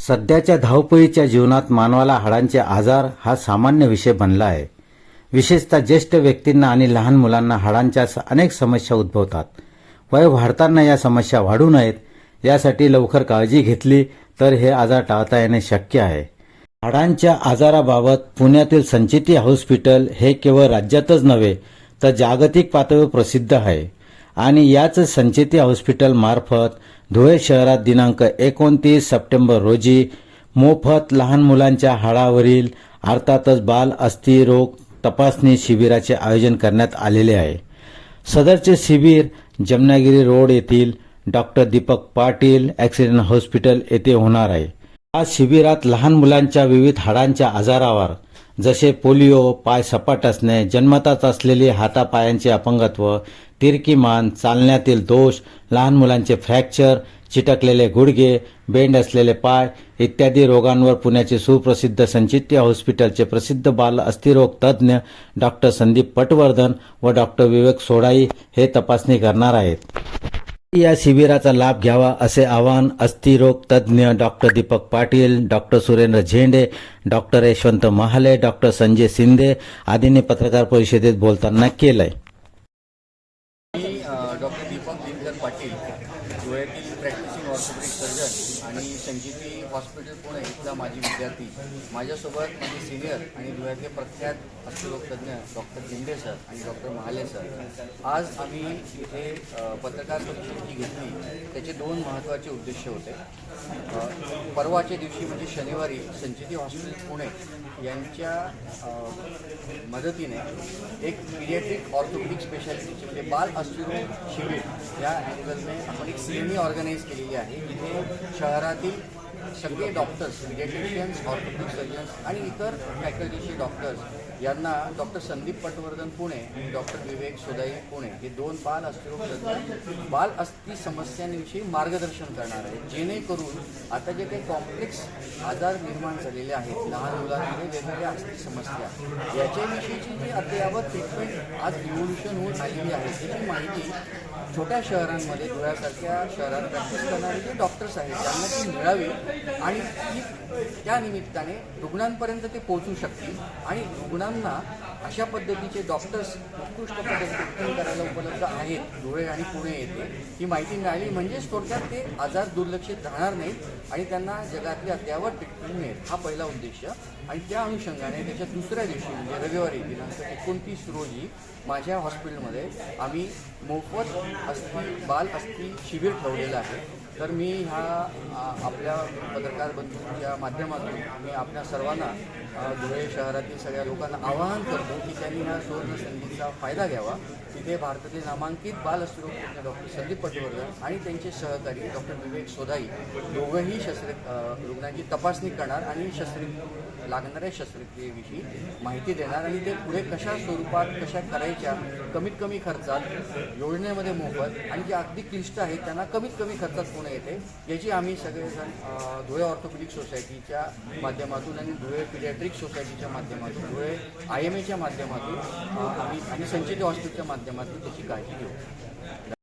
सध्याच्या धावपळीच्या जीवनात मानवाला हाडांचे आजार हा सामान्य विषय बनला आहे. विशेषतः ज्येष्ठ व्यक्तींना आणि लहान मुलांना हाडांच्या अनेक समस्या उद्भवतात. वय वाढताना या समस्या वाढू नयेत यासाठी लवकर काळजी घेतली तर हे आजार टाळता येणे शक्य आहे. हाडांच्या आजाराबाबत पुण्यातील संचिती हॉस्पिटल हे केवळ राज्यातच नव्हे तर जागतिक पातळीवर प्रसिद्ध आहे. आणि याच संचेती हॉस्पिटल मार्फत धुळे शहरात दिनांक एकोणतीस सप्टेंबर रोजी मोफत लहान मुलांच्या हाडावरील अर्थातच बाल अस्थि रोग तपासणी शिबिराचे आयोजन करण्यात आलेले आहे. सदरचे शिबिर जमनागिरी रोड येथील doctor Deepak Patil accident hospital येथे होणार आहे. या शिबिरात लहान मुलांच्या विविध हाडांच्या आजारावर जसे पोलिओ पाय सपाट असणे जन्मताच असलेली हातापायांचे अपंगत्व तिरकी मान चालण्यातील दोष लहान मुलांचे फ्रॅक्चर चिटकलेले गुडघे बेंड असलेले पाय इत्यादी रोगांवर पुण्याचे सुप्रसिद्ध संचित्य हॉस्पिटलचे प्रसिद्ध बाल अस्थिरोग तज्ज्ञ डॉक्टर संदीप पटवर्धन व डॉक्टर विवेक सोडाई हे तपासणी करणार आहेत. या शिबिराचा लाभ घ्यावा असे आवाहन अस्थिरोग तज्ज्ञ doctor Deepak Patil doctor Surendra Zende doctor Yashwant Mahale doctor Sanjay Shinde आदींनी पत्रकार परिषदेत बोलताना केलंय मी डॉक्टर दीपक धुळ्यातील प्रॅक्टिसिंग ऑर्थोपेडिक सर्जन आणि संजीवनी हॉस्पिटल पुणे इथला माजी विद्यार्थी. माझ्यासोबत माझे सिनियर आणि धुळ्यातले प्रख्यात अस्थिरोगतज्ञ डॉक्टर जिंडे सर आणि डॉक्टर महाले सर आज आम्ही इथे पत्रकार परिषद जी घेतली. त्याचे दोन महत्त्वाचे उद्देश होते. परवाच्या दिवशी म्हणजे शनिवारी संजीवनी हॉस्पिटल पुणे यांच्या मदतीने एक पिरियाट्रिक ऑर्थोपेडिक स्पेशालिटीचे म्हणजे बाल अस्थिरोग शिबिर या अँगलने आपण एक सेमी ऑर्गनाईज केलेली आहे. जिथे शहरातील सगळे डॉक्टर्स पिडियाट्रिशियन्स ऑर्थोपेडिक सर्जन्स आणि इतर फॅकल्टीचे डॉक्टर्स यांना डॉक्टर संदीप पटवर्धन पुणे आणि डॉक्टर विवेक सोदाई पुणे हे दोन बाल अस्थिरोगतज्ञ बाल अस्थि समस्यांविषयी मार्गदर्शन करणार आहेत. जेणेकरून आता जे काही कॉम्प्लेक्स आजार निर्माण झालेले आहेत लहान मुलांमध्ये वेगवेगळ्या अस्थि समस्या याच्याविषयीची जी अद्ययावत ट्रीटमेंट आज रिव्होल्युशन होऊन आलेली आहे त्याची माहिती छोट्या शहरांमध्ये धुळ्यासारख्या शहरात प्रॅक्टिस करणारे जे डॉक्टर्स आहेत त्यांना ती मिळावी. आणि त्या निमित्ताने रुग्णांपर्यंत ते पोहोचू शकतील आणि रुग्णांना अशा पद्धतीचे डॉक्टर्स उत्कृष्ट पद्धतीने ट्रीटमेंट करायला उपलब्ध आहेत. धुळे आणि पुणे येथे. ही माहिती मिळाली. म्हणजेच थोडक्यात ते आजार दुर्लक्षित राहणार नाहीत आणि त्यांना जगातली अद्यावत ट्रीटमेंट मिळेल. हा पहिला उद्देश. आणि त्या अनुषंगाने त्याच्या दुसऱ्या दिवशी म्हणजे रविवारी दिनांक एकोणतीस रोजी माझ्या हॉस्पिटलमध्ये आम्ही मोफत अस्थि बाल अस्थि शिबिर ठेवलेलं आहे. तर मी ह्या आपल्या पत्रकार बंधूंच्या माध्यमातून मी आपल्या सर्वांना धुळे शहरातील सगळ्या लोकांना आवाहन करतो की त्यांनी ह्या सुवर्ण संधीचा फायदा घ्यावा. तिथे भारतातील नामांकित बाल डॉक्टर संदीप पटवर्धन आणि त्यांचे सहकारी डॉक्टर विवेक सोदाई दोघंही शस्त्र रुग्णांची तपासणी करणार आणि शस्त्र लागणाऱ्या शस्त्रक्रियेविषयी माहिती देणार आणि ते पुढे कशा स्वरूपात कशा करायच्या कमीत कमी खर्चात योजनेमध्ये मोफत आणि जे अगदी क्लिष्ट आहेत त्यांना कमीत कमी खर्चात पुणे येते याची आम्ही सगळेजण धुळे ऑर्थोपेडिक सोसायटीच्या माध्यमातून आणि धुळे पिडियाट्रिक सोसायटीच्या माध्यमातून धुळे आय एम एच्या माध्यमातून आम्ही आणि संचित हॉस्पिटलच्या माध्यमातून त्याची काळजी घेऊ.